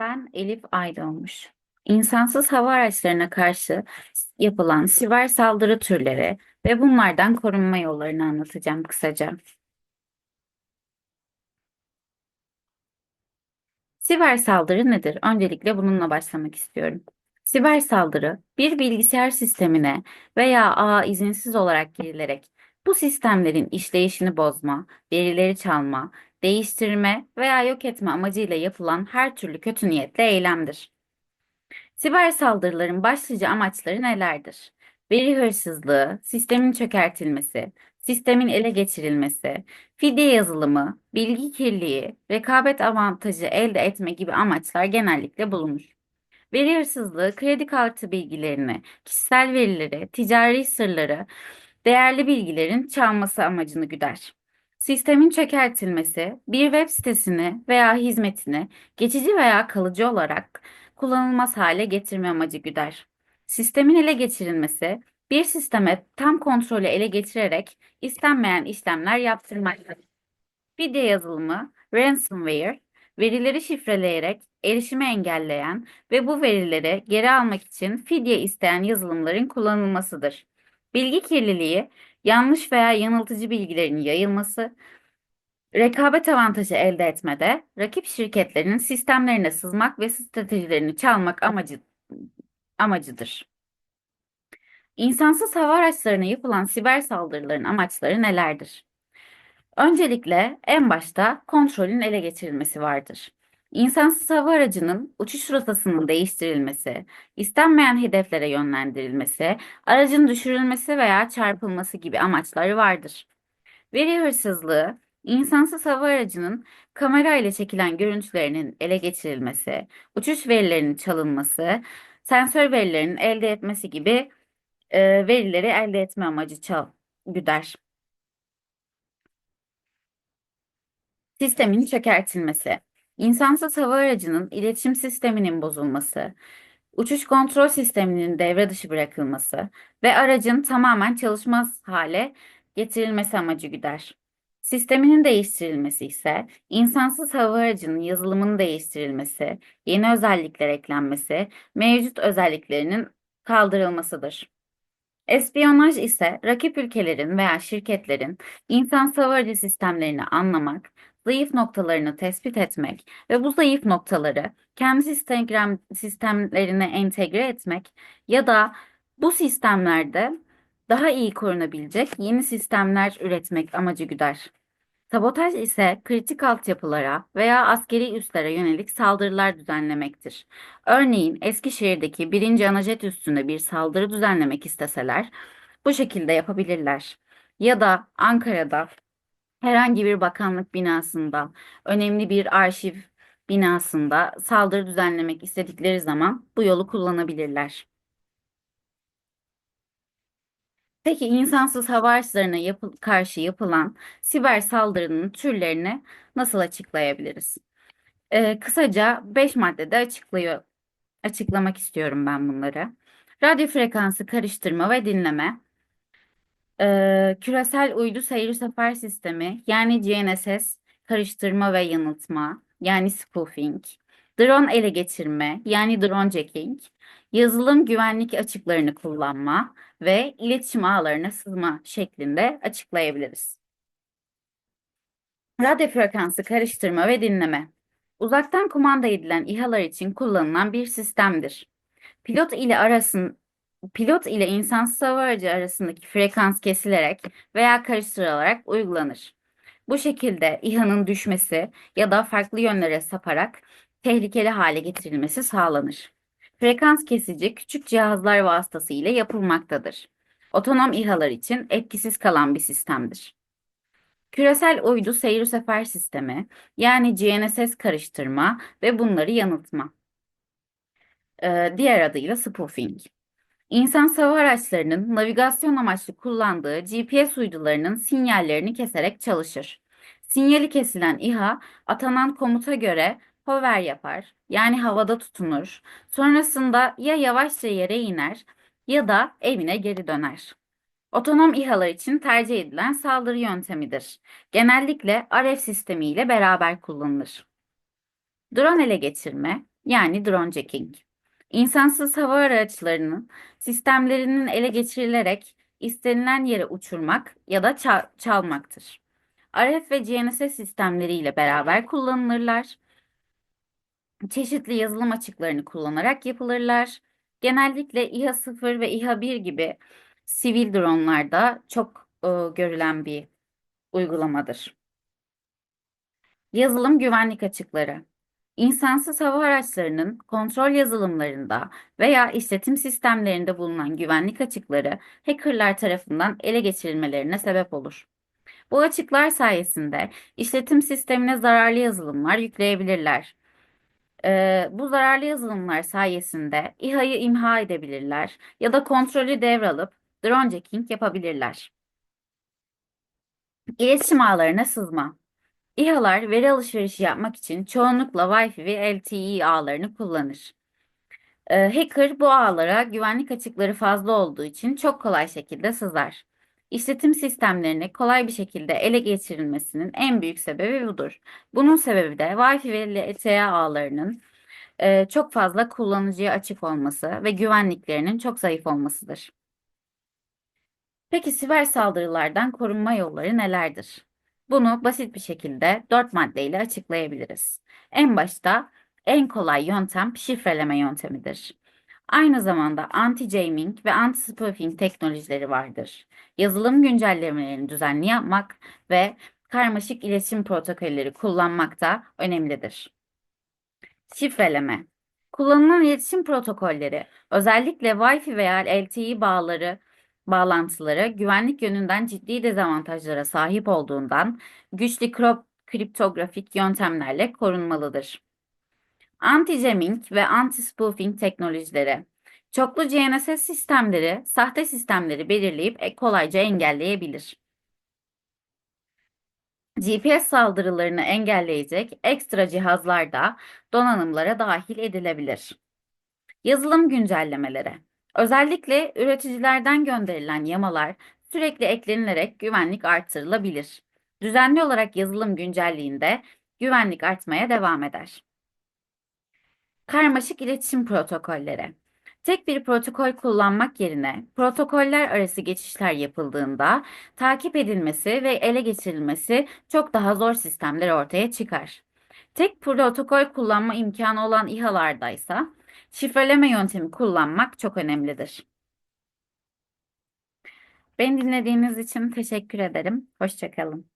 Ben Elif Aydoğmuş. İnsansız hava araçlarına karşı yapılan siber saldırı türleri ve bunlardan korunma yollarını anlatacağım kısaca. Siber saldırı nedir? Öncelikle bununla başlamak istiyorum. Siber saldırı, bir bilgisayar sistemine veya ağa izinsiz olarak girilerek bu sistemlerin işleyişini bozma, verileri çalma, değiştirme veya yok etme amacıyla yapılan her türlü kötü niyetli eylemdir. Siber saldırıların başlıca amaçları nelerdir? Veri hırsızlığı, sistemin çökertilmesi, sistemin ele geçirilmesi, fidye yazılımı, bilgi kirliliği, rekabet avantajı elde etme gibi amaçlar genellikle bulunur. Veri hırsızlığı, kredi kartı bilgilerini, kişisel verileri, ticari sırları, değerli bilgilerin çalması amacını güder. Sistemin çökertilmesi, bir web sitesini veya hizmetini geçici veya kalıcı olarak kullanılmaz hale getirme amacı güder. Sistemin ele geçirilmesi, bir sisteme tam kontrolü ele geçirerek istenmeyen işlemler yaptırmaktadır. Fidye yazılımı, ransomware, verileri şifreleyerek erişimi engelleyen ve bu verileri geri almak için fidye isteyen yazılımların kullanılmasıdır. Bilgi kirliliği, yanlış veya yanıltıcı bilgilerin yayılması, rekabet avantajı elde etmede rakip şirketlerin sistemlerine sızmak ve stratejilerini çalmak amacı, amacıdır. İnsansız hava araçlarına yapılan siber saldırıların amaçları nelerdir? Öncelikle en başta kontrolün ele geçirilmesi vardır. İnsansız hava aracının uçuş rotasının değiştirilmesi, istenmeyen hedeflere yönlendirilmesi, aracın düşürülmesi veya çarpılması gibi amaçları vardır. Veri hırsızlığı, insansız hava aracının kamera ile çekilen görüntülerinin ele geçirilmesi, uçuş verilerinin çalınması, sensör verilerinin elde etmesi gibi e, verileri elde etme amacı çal güder. Sistemin çökertilmesi. İnsansız hava aracının iletişim sisteminin bozulması, uçuş kontrol sisteminin devre dışı bırakılması ve aracın tamamen çalışmaz hale getirilmesi amacı güder. Sisteminin değiştirilmesi ise insansız hava aracının yazılımının değiştirilmesi, yeni özellikler eklenmesi, mevcut özelliklerinin kaldırılmasıdır. Espiyonaj ise rakip ülkelerin veya şirketlerin insansız hava aracı sistemlerini anlamak, zayıf noktalarını tespit etmek ve bu zayıf noktaları kendi sistem, sistemlerine entegre etmek ya da bu sistemlerde daha iyi korunabilecek yeni sistemler üretmek amacı güder. Sabotaj ise kritik altyapılara veya askeri üslere yönelik saldırılar düzenlemektir. Örneğin Eskişehir'deki 1. Anajet üssüne bir saldırı düzenlemek isteseler bu şekilde yapabilirler. Ya da Ankara'da herhangi bir bakanlık binasında, önemli bir arşiv binasında saldırı düzenlemek istedikleri zaman bu yolu kullanabilirler. Peki insansız hava araçlarına yapı karşı yapılan siber saldırının türlerini nasıl açıklayabiliriz? Ee, kısaca 5 maddede açıklıyor, açıklamak istiyorum ben bunları. Radyo frekansı karıştırma ve dinleme, ee, küresel uydu seyir sefer sistemi yani GNSS karıştırma ve yanıltma yani spoofing, drone ele geçirme yani drone jacking, yazılım güvenlik açıklarını kullanma ve iletişim ağlarına sızma şeklinde açıklayabiliriz. Radyo frekansı karıştırma ve dinleme. Uzaktan kumanda edilen İHA'lar için kullanılan bir sistemdir. Pilot ile arasın pilot ile insansız hava aracı arasındaki frekans kesilerek veya karıştırılarak uygulanır. Bu şekilde İHA'nın düşmesi ya da farklı yönlere saparak tehlikeli hale getirilmesi sağlanır. Frekans kesici küçük cihazlar vasıtasıyla yapılmaktadır. Otonom İHA'lar için etkisiz kalan bir sistemdir. Küresel uydu seyir sefer sistemi yani GNSS karıştırma ve bunları yanıltma. Ee, diğer adıyla spoofing. İnsan hava araçlarının navigasyon amaçlı kullandığı GPS uydularının sinyallerini keserek çalışır. Sinyali kesilen İHA atanan komuta göre hover yapar, yani havada tutunur. Sonrasında ya yavaşça yere iner ya da evine geri döner. Otonom İHA'lar için tercih edilen saldırı yöntemidir. Genellikle RF sistemi ile beraber kullanılır. Drone ele geçirme yani drone jacking. İnsansız hava araçlarının sistemlerinin ele geçirilerek istenilen yere uçurmak ya da çal- çalmaktır. RF ve GNSS sistemleriyle beraber kullanılırlar. Çeşitli yazılım açıklarını kullanarak yapılırlar. Genellikle İHA 0 ve İHA 1 gibi sivil dronlarda çok e, görülen bir uygulamadır. Yazılım güvenlik açıkları. İnsansız hava araçlarının kontrol yazılımlarında veya işletim sistemlerinde bulunan güvenlik açıkları hackerlar tarafından ele geçirilmelerine sebep olur. Bu açıklar sayesinde işletim sistemine zararlı yazılımlar yükleyebilirler. Ee, bu zararlı yazılımlar sayesinde İHA'yı imha edebilirler ya da kontrolü devralıp drone jacking yapabilirler. İletişim ağlarına sızma. İHA'lar veri alışverişi yapmak için çoğunlukla Wi-Fi ve LTE ağlarını kullanır. Ee, hacker bu ağlara güvenlik açıkları fazla olduğu için çok kolay şekilde sızar. İşletim sistemlerini kolay bir şekilde ele geçirilmesinin en büyük sebebi budur. Bunun sebebi de Wi-Fi ve LTE ağlarının e, çok fazla kullanıcıya açık olması ve güvenliklerinin çok zayıf olmasıdır. Peki siber saldırılardan korunma yolları nelerdir? Bunu basit bir şekilde dört maddeyle açıklayabiliriz. En başta en kolay yöntem şifreleme yöntemidir. Aynı zamanda anti-jamming ve anti-spoofing teknolojileri vardır. Yazılım güncellemelerini düzenli yapmak ve karmaşık iletişim protokolleri kullanmak da önemlidir. Şifreleme. Kullanılan iletişim protokolleri, özellikle Wi-Fi veya LTE bağları, bağlantıları güvenlik yönünden ciddi dezavantajlara sahip olduğundan güçlü kriptografik yöntemlerle korunmalıdır. Anti-jamming ve anti-spoofing teknolojileri. Çoklu GNSS sistemleri, sahte sistemleri belirleyip e- kolayca engelleyebilir. GPS saldırılarını engelleyecek ekstra cihazlar da donanımlara dahil edilebilir. Yazılım güncellemeleri. Özellikle üreticilerden gönderilen yamalar sürekli eklenilerek güvenlik artırılabilir. Düzenli olarak yazılım güncelliğinde güvenlik artmaya devam eder. Karmaşık iletişim protokolleri. Tek bir protokol kullanmak yerine protokoller arası geçişler yapıldığında takip edilmesi ve ele geçirilmesi çok daha zor sistemler ortaya çıkar. Tek protokol kullanma imkanı olan İHA'lardaysa şifreleme yöntemi kullanmak çok önemlidir. Beni dinlediğiniz için teşekkür ederim. Hoşça kalın.